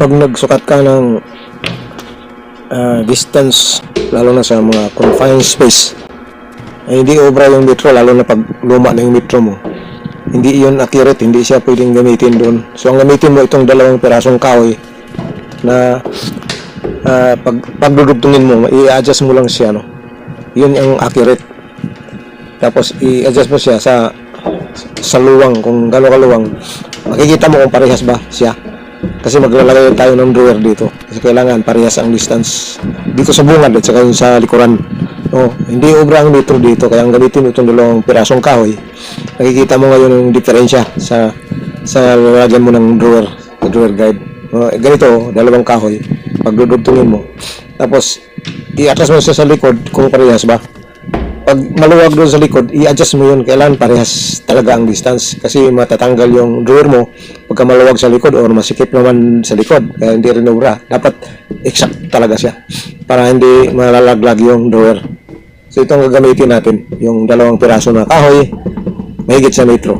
pag nagsukat ka ng ah, distance, lalo na sa mga confined space, ay hindi obra yung metro, lalo na pag luma na yung metro mo. Hindi yun accurate, hindi siya pwedeng gamitin doon. So, ang gamitin mo itong dalawang pirasong kahoy na ah, pag pagdudugtungin mo, i-adjust mo lang siya, no? Yun ang accurate. Tapos, i-adjust mo siya sa sa luwang, kung gano'ng kaluwang. Makikita mo kung parehas ba siya. Kasi maglalagay tayo ng drawer dito. Kasi kailangan parehas ang distance dito sa bungad at saka sa likuran. Oh, hindi obra ang metro dito. Kaya ang gamitin itong dalawang pirasong kahoy. Nakikita mo ngayon yung diferensya sa sa lalagyan mo ng drawer, drawer guide. Oh, eh, ganito, dalawang kahoy. Pagdudugtungin mo. Tapos, i-atras mo siya sa likod kung parehas ba pag maluwag doon sa likod, i-adjust mo yun. Kailangan parehas talaga ang distance. Kasi matatanggal yung drawer mo pagka maluwag sa likod or masikip naman sa likod. Kaya hindi rin obra. Dapat exact talaga siya. Para hindi malalaglag yung drawer. So ito ang gagamitin natin. Yung dalawang piraso na kahoy, mahigit sa metro.